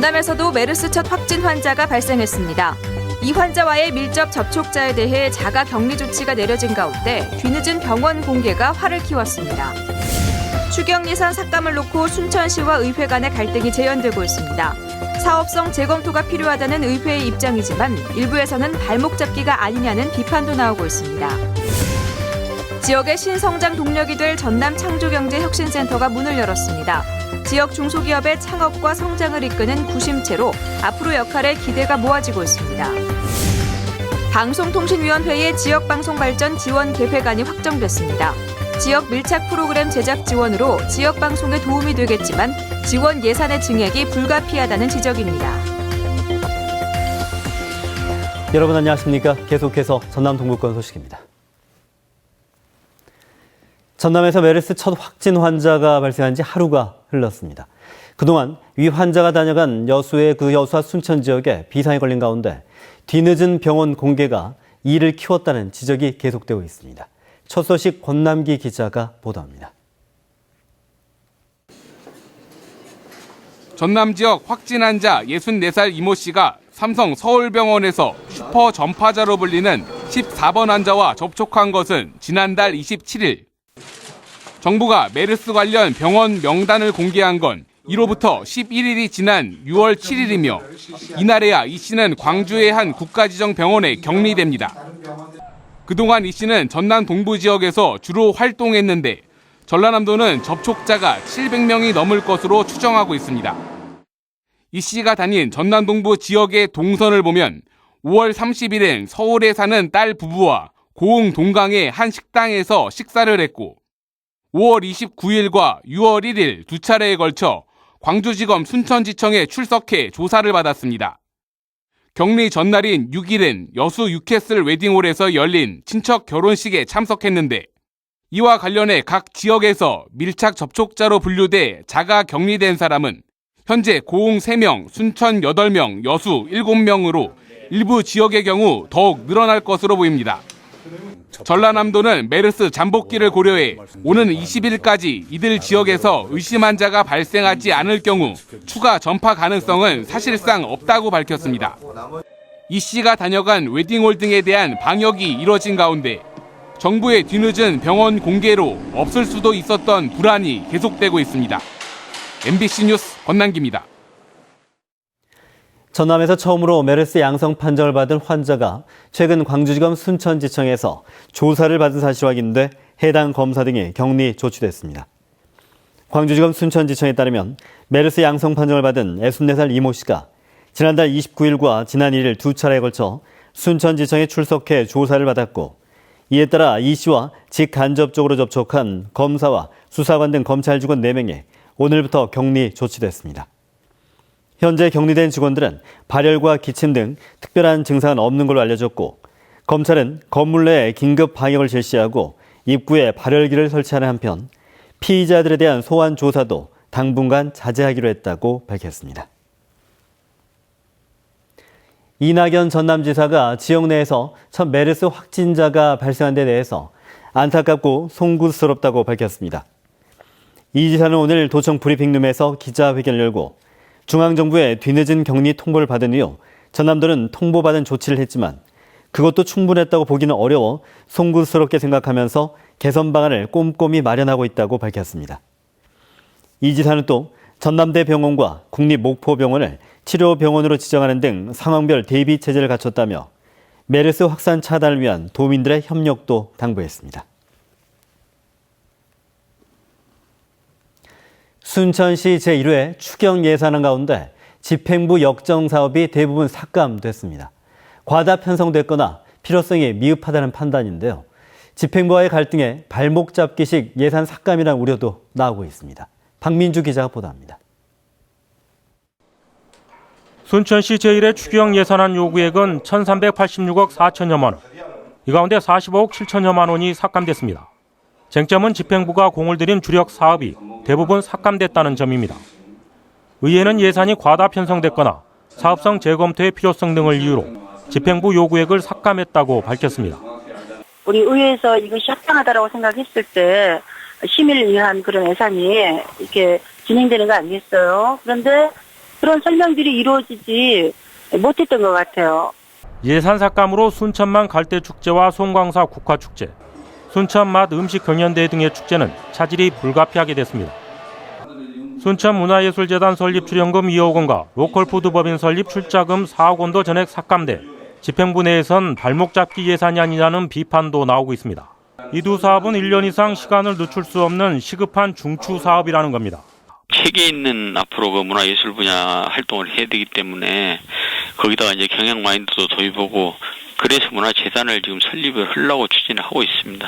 전남에서도 메르스 첫 확진 환자가 발생했습니다. 이 환자와의 밀접 접촉자에 대해 자가 격리 조치가 내려진 가운데 뒤늦은 병원 공개가 화를 키웠습니다. 추경 예산 삭감을 놓고 순천시와 의회 간의 갈등이 재현되고 있습니다. 사업성 재검토가 필요하다는 의회의 입장이지만 일부에서는 발목 잡기가 아니냐는 비판도 나오고 있습니다. 지역의 신성장 동력이 될 전남 창조경제혁신센터가 문을 열었습니다. 지역 중소기업의 창업과 성장을 이끄는 구심체로 앞으로 역할에 기대가 모아지고 있습니다. 방송통신위원회의 지역방송 발전 지원 계획안이 확정됐습니다. 지역 밀착 프로그램 제작 지원으로 지역 방송에 도움이 되겠지만 지원 예산의 증액이 불가피하다는 지적입니다. 여러분 안녕하십니까? 계속해서 전남 동부권 소식입니다. 전남에서 메르스 첫 확진 환자가 발생한 지 하루가 흘렀습니다. 그동안 위 환자가 다녀간 여수의 그 여수와 순천 지역에 비상이 걸린 가운데 뒤늦은 병원 공개가 이를 키웠다는 지적이 계속되고 있습니다. 첫 소식 권남기 기자가 보도합니다. 전남 지역 확진 환자 64살 이모 씨가 삼성 서울병원에서 슈퍼 전파자로 불리는 14번 환자와 접촉한 것은 지난달 27일. 정부가 메르스 관련 병원 명단을 공개한 건 이로부터 11일이 지난 6월 7일이며 이날에야 이 씨는 광주의 한 국가지정 병원에 격리됩니다. 그동안 이 씨는 전남 동부 지역에서 주로 활동했는데 전라남도는 접촉자가 700명이 넘을 것으로 추정하고 있습니다. 이 씨가 다닌 전남 동부 지역의 동선을 보면 5월 30일엔 서울에 사는 딸 부부와 고흥 동강의 한 식당에서 식사를 했고 5월 29일과 6월 1일 두 차례에 걸쳐 광주지검 순천지청에 출석해 조사를 받았습니다. 격리 전날인 6일엔 여수 유캐슬 웨딩홀에서 열린 친척 결혼식에 참석했는데 이와 관련해 각 지역에서 밀착 접촉자로 분류돼 자가 격리된 사람은 현재 고흥 3명, 순천 8명, 여수 7명으로 일부 지역의 경우 더욱 늘어날 것으로 보입니다. 전라남도는 메르스 잠복기를 고려해 오는 20일까지 이들 지역에서 의심 환자가 발생하지 않을 경우 추가 전파 가능성은 사실상 없다고 밝혔습니다. 이 씨가 다녀간 웨딩홀 등에 대한 방역이 이뤄진 가운데 정부의 뒤늦은 병원 공개로 없을 수도 있었던 불안이 계속되고 있습니다. MBC 뉴스 권남기입니다. 전남에서 처음으로 메르스 양성 판정을 받은 환자가 최근 광주지검 순천지청에서 조사를 받은 사실 확인돼 해당 검사 등이 격리 조치됐습니다. 광주지검 순천지청에 따르면 메르스 양성 판정을 받은 64살 이모 씨가 지난달 29일과 지난 1일 두 차례에 걸쳐 순천지청에 출석해 조사를 받았고 이에 따라 이 씨와 직간접적으로 접촉한 검사와 수사관 등 검찰 직원 4명이 오늘부터 격리 조치됐습니다. 현재 격리된 직원들은 발열과 기침 등 특별한 증상은 없는 걸로 알려졌고 검찰은 건물 내에 긴급 방역을 실시하고 입구에 발열기를 설치하는 한편 피의자들에 대한 소환 조사도 당분간 자제하기로 했다고 밝혔습니다. 이낙연 전남지사가 지역 내에서 첫 메르스 확진자가 발생한 데 대해서 안타깝고 송구스럽다고 밝혔습니다. 이 지사는 오늘 도청 브리핑룸에서 기자회견을 열고 중앙정부의 뒤늦은 격리 통보를 받은 이후 전남도는 통보받은 조치를 했지만 그것도 충분했다고 보기는 어려워 송구스럽게 생각하면서 개선 방안을 꼼꼼히 마련하고 있다고 밝혔습니다. 이 지사는 또 전남대 병원과 국립목포병원을 치료병원으로 지정하는 등 상황별 대비 체제를 갖췄다며 메르스 확산 차단을 위한 도민들의 협력도 당부했습니다. 순천시 제1회 추경 예산안 가운데 집행부 역정 사업이 대부분 삭감됐습니다. 과다 편성됐거나 필요성이 미흡하다는 판단인데요. 집행부와의 갈등에 발목 잡기식 예산 삭감이라는 우려도 나오고 있습니다. 박민주 기자가 보도합니다. 순천시 제1회 추경 예산안 요구액은 1,386억 4천여만 원. 이 가운데 45억 7천여만 원이 삭감됐습니다. 쟁점은 집행부가 공을 들인 주력 사업이 대부분 삭감됐다는 점입니다. 의회는 예산이 과다 편성됐거나 사업성 재검토의 필요성 등을 이유로 집행부 요구액을 삭감했다고 밝혔습니다. 우리 의회에서 이것이 합당하다라고 생각했을 때 심의를 위한 그런 예산이 이렇게 진행되는 거 아니겠어요? 그런데 그런 설명들이 이루어지지 못했던 것 같아요. 예산 삭감으로 순천만 갈대축제와 송광사 국화축제, 순천 맛 음식 경연대 등의 축제는 차질이 불가피하게 됐습니다. 순천문화예술재단 설립 출연금 2억 원과 로컬푸드 법인 설립 출자금 4억 원도 전액 삭감돼 집행부 내에선 발목 잡기 예산이 아니냐는 비판도 나오고 있습니다. 이 두 사업은 1년 이상 시간을 늦출 수 없는 시급한 중추 사업이라는 겁니다. 책에 있는 앞으로 그 문화예술 분야 활동을 해야 되기 때문에 거기다가 이제 경영 마인드도 도입하고 그래서 문화재단을 지금 설립을 하려고 추진을 하고 있습니다.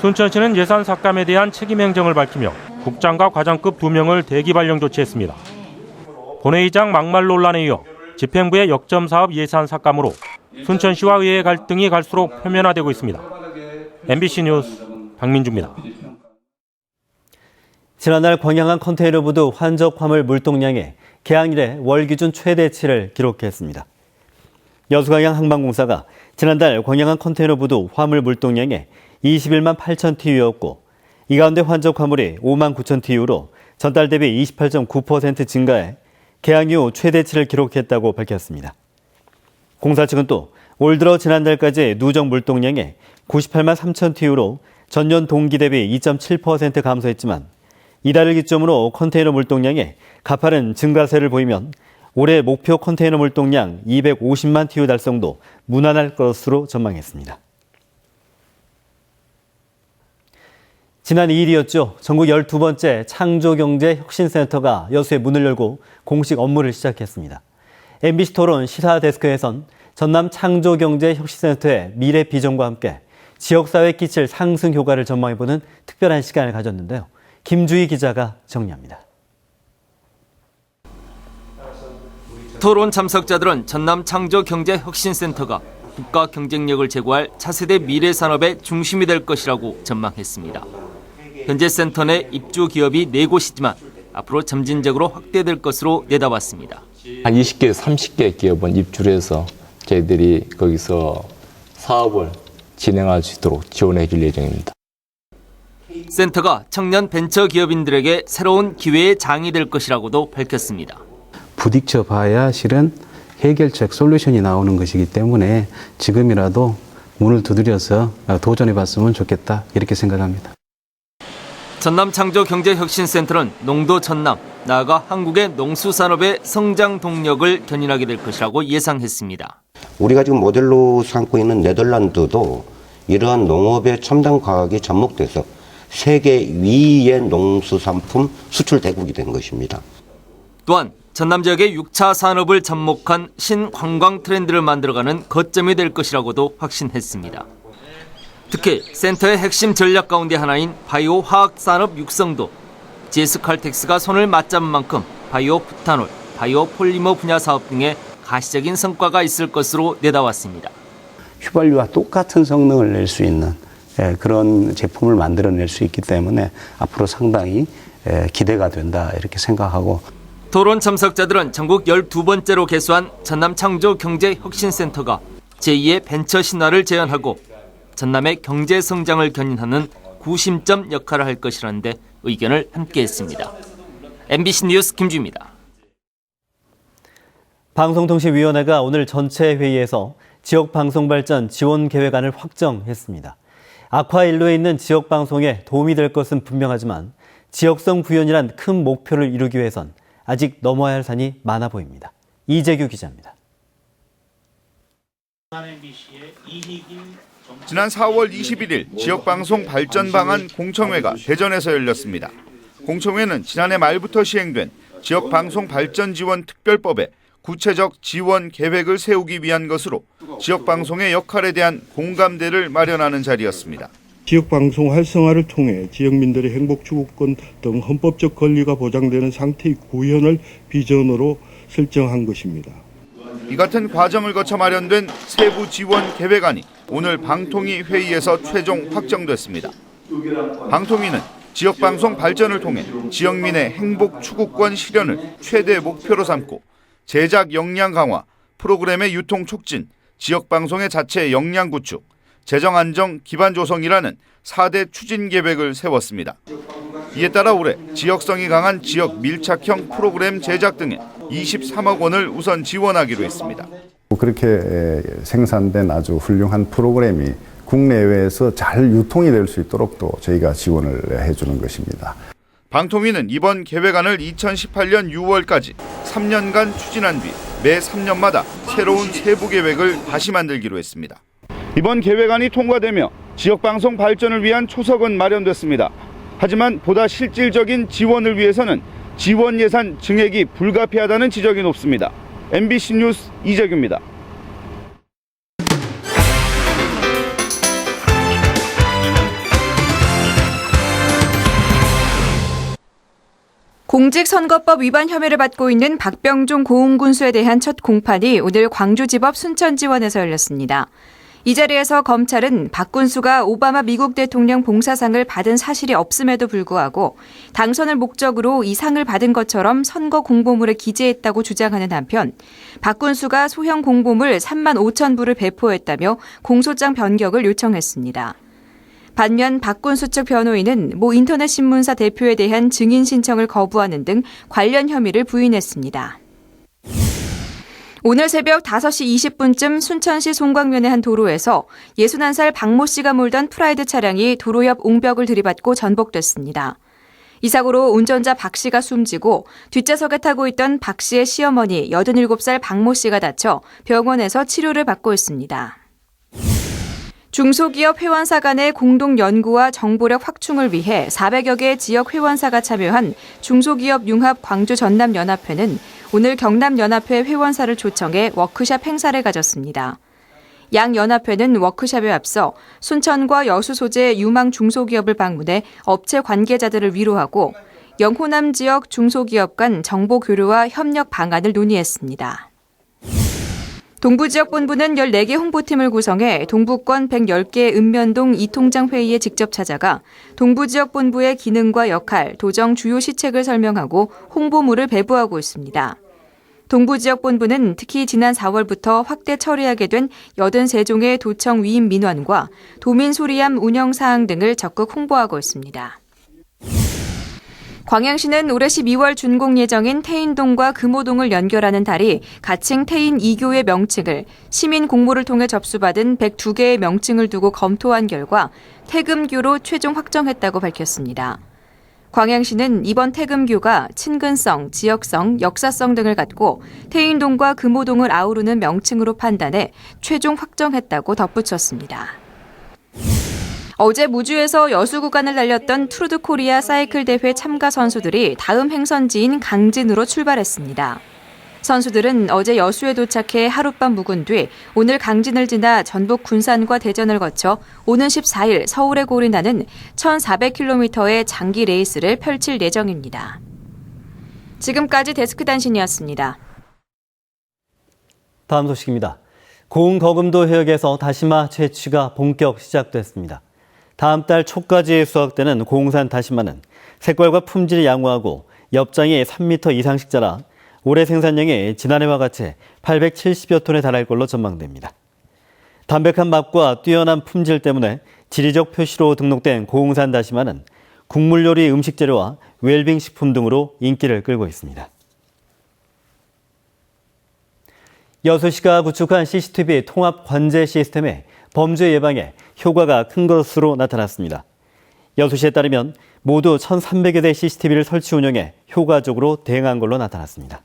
순천시는 예산 삭감에 대한 책임 행정을 밝히며 국장과 과장급 두 명을 대기 발령 조치했습니다. 본회의장 막말 논란에 이어 집행부의 역점 사업 예산 삭감으로 순천 시와 의회 갈등이 갈수록 표면화되고 있습니다. MBC 뉴스 박민주입니다. 지난달 광양항 컨테이너부두 환적 화물 물동량에 개항 이래 월 기준 최대치를 기록했습니다. 여수광양 항만공사가 지난달 광양항 컨테이너 부두 화물 물동량에 21만 8천 TU였고 이 가운데 환적 화물이 5만 9천 TU로 전달 대비 28.9% 증가해 개항 이후 최대치를 기록했다고 밝혔습니다. 공사 측은 또 올 들어 지난달까지 누적 물동량에 98만 3천 TU로 전년 동기 대비 2.7% 감소했지만 이달을 기점으로 컨테이너 물동량에 가파른 증가세를 보이면 올해 목표 컨테이너 물동량 250만 TU 달성도 무난할 것으로 전망했습니다. 지난 2일이었죠. 전국 12번째 창조경제혁신센터가 여수에 문을 열고 공식 업무를 시작했습니다. MBC 토론 시사데스크에선 전남 창조경제혁신센터의 미래 비전과 함께 지역사회에 끼칠 상승 효과를 전망해보는 특별한 시간을 가졌는데요. 김주희 기자가 정리합니다. 토론 참석자들은 전남 창조경제혁신센터가 국가 경쟁력을 제고할 차세대 미래 산업의 중심이 될 것이라고 전망했습니다. 현재 센터 내 입주 기업이 네 곳이지만 앞으로 점진적으로 확대될 것으로 내다봤습니다. 한 20개, 30개 기업은 입주를 해서 저희들이 거기서 사업을 진행할 수 있도록 지원해 줄 예정입니다. 센터가 청년 벤처 기업인들에게 새로운 기회의 장이 될 것이라고도 밝혔습니다. 부딪혀 봐야 실은 해결책 솔루션이 나오는 것이기 때문에 지금이라도 문을 두드려서 도전해 봤으면 좋겠다 이렇게 생각합니다. 전남 창조 경제혁신센터는 농도 전남, 나아가 한국의 농수 산업의 성장 동력을 견인하게 될 것이라고 예상했습니다. 우리가 지금 모델로 삼고 있는 네덜란드도 이러한 농업의 첨단 과학이 접목돼서 세계 위의 농수산품 수출 대국이 된 것입니다. 또한 전남 지역의 6차 산업을 접목한 신관광 트렌드를 만들어가는 거점이 될 것이라고도 확신했습니다. 특히 센터의 핵심 전략 가운데 하나인 바이오 화학 산업 육성도 GS칼텍스가 손을 맞잡은 만큼 바이오 부탄올, 바이오 폴리머 분야 사업 등의 가시적인 성과가 있을 것으로 내다왔습니다. 휘발유와 똑같은 성능을 낼 수 있는 예, 그런 제품을 만들어낼 수 있기 때문에 앞으로 상당히 예, 기대가 된다 이렇게 생각하고 토론 참석자들은 전국 12번째로 개소한 전남 창조 경제혁신센터가 제2의 벤처 신화를 재현하고 전남의 경제 성장을 견인하는 구심점 역할을 할 것이라는데 의견을 함께했습니다. MBC 뉴스 김주입니다. 방송통신위원회가 오늘 전체 회의에서 지역 방송 발전 지원 계획안을 확정했습니다. 아쿠아일로에 있는 지역 방송에 도움이 될 것은 분명하지만 지역성 구현이란 큰 목표를 이루기 위해선 아직 넘어야 할 산이 많아 보입니다. 이재규 기자입니다. 지난 4월 21일 지역방송 발전 방안 공청회가 대전에서 열렸습니다. 공청회는 지난해 말부터 시행된 지역방송 발전 지원 특별법에 구체적 지원 계획을 세우기 위한 것으로 지역방송의 역할에 대한 공감대를 마련하는 자리였습니다. 지역방송 활성화를 통해 지역민들의 행복 추구권 등 헌법적 권리가 보장되는 상태의 구현을 비전으로 설정한 것입니다. 이 같은 과정을 거쳐 마련된 세부 지원 계획안이 오늘 방통위 회의에서 최종 확정됐습니다. 방통위는 지역방송 발전을 통해 지역민의 행복 추구권 실현을 최대 목표로 삼고 제작 역량 강화, 프로그램의 유통 촉진, 지역방송의 자체 역량 구축, 재정 안정 기반 조성이라는 4대 추진 계획을 세웠습니다. 이에 따라 올해 지역성이 강한 지역 밀착형 프로그램 제작 등에 23억 원을 우선 지원하기로 했습니다. 그렇게 생산된 아주 훌륭한 프로그램이 국내외에서 잘 유통이 될 수 있도록 또 저희가 지원을 해주는 것입니다. 방통위는 이번 계획안을 2018년 6월까지 3년간 추진한 뒤 매 3년마다 새로운 세부 계획을 다시 만들기로 했습니다. 이번 계획안이 통과되며 지역방송 발전을 위한 초석은 마련됐습니다. 하지만 보다 실질적인 지원을 위해서는 지원 예산 증액이 불가피하다는 지적이 높습니다. MBC 뉴스 이재규입니다. 공직선거법 위반 혐의를 받고 있는 박병종 고흥군수에 대한 첫 공판이 오늘 광주지법 순천지원에서 열렸습니다. 이 자리에서 검찰은 박 군수가 오바마 미국 대통령 봉사상을 받은 사실이 없음에도 불구하고 당선을 목적으로 이 상을 받은 것처럼 선거 공보물에 기재했다고 주장하는 한편 박 군수가 소형 공보물 3만 5천 부를 배포했다며 공소장 변경을 요청했습니다. 반면 박군수 측 변호인은 모 인터넷 신문사 대표에 대한 증인 신청을 거부하는 등 관련 혐의를 부인했습니다. 오늘 새벽 5시 20분쯤 순천시 송광면의 한 도로에서 61살 박모 씨가 몰던 프라이드 차량이 도로 옆 옹벽을 들이받고 전복됐습니다. 이 사고로 운전자 박 씨가 숨지고 뒷좌석에 타고 있던 박 씨의 시어머니 87살 박모 씨가 다쳐 병원에서 치료를 받고 있습니다. 중소기업 회원사 간의 공동 연구와 정보력 확충을 위해 400여 개 지역 회원사가 참여한 중소기업 융합 광주 전남 연합회는 오늘 경남 연합회 회원사를 초청해 워크샵 행사를 가졌습니다. 양 연합회는 워크샵에 앞서 순천과 여수 소재 유망 중소기업을 방문해 업체 관계자들을 위로하고 영호남 지역 중소기업 간 정보 교류와 협력 방안을 논의했습니다. 동부지역본부는 14개 홍보팀을 구성해 동부권 110개 읍면동 이통장 회의에 직접 찾아가 동부지역본부의 기능과 역할, 도정 주요 시책을 설명하고 홍보물을 배부하고 있습니다. 동부지역본부는 특히 지난 4월부터 확대 처리하게 된 83종의 도청 위임 민원과 도민 소리함 운영 사항 등을 적극 홍보하고 있습니다. 광양시는 올해 12월 준공 예정인 태인동과 금호동을 연결하는 다리 가칭 태인 2교의 명칭을 시민 공모를 통해 접수받은 102개의 명칭을 두고 검토한 결과 태금교로 최종 확정했다고 밝혔습니다. 광양시는 이번 태금교가 친근성, 지역성, 역사성 등을 갖고 태인동과 금호동을 아우르는 명칭으로 판단해 최종 확정했다고 덧붙였습니다. 어제 무주에서 여수 구간을 달렸던 투르드 코리아 사이클 대회 참가 선수들이 다음 행선지인 강진으로 출발했습니다. 선수들은 어제 여수에 도착해 하룻밤 묵은 뒤 오늘 강진을 지나 전북 군산과 대전을 거쳐 오는 14일 서울에 골인하는 1,400km의 장기 레이스를 펼칠 예정입니다. 지금까지 데스크 단신이었습니다. 다음 소식입니다. 고흥 거금도 해역에서 다시마 채취가 본격 시작됐습니다. 다음 달 초까지 수확되는 고흥산 다시마는 색깔과 품질이 양호하고 엽장이 3m 이상씩 자라 올해 생산량이 지난해와 같이 870여 톤에 달할 걸로 전망됩니다. 담백한 맛과 뛰어난 품질 때문에 지리적 표시로 등록된 고흥산 다시마는 국물 요리 음식 재료와 웰빙 식품 등으로 인기를 끌고 있습니다. 여수시가 구축한 CCTV 통합 관제 시스템에 범죄 예방에 효과가 큰 것으로 나타났습니다. 여수시에 따르면 모두 1,300여 대 CCTV를 설치 운영해 효과적으로 대응한 걸로 나타났습니다.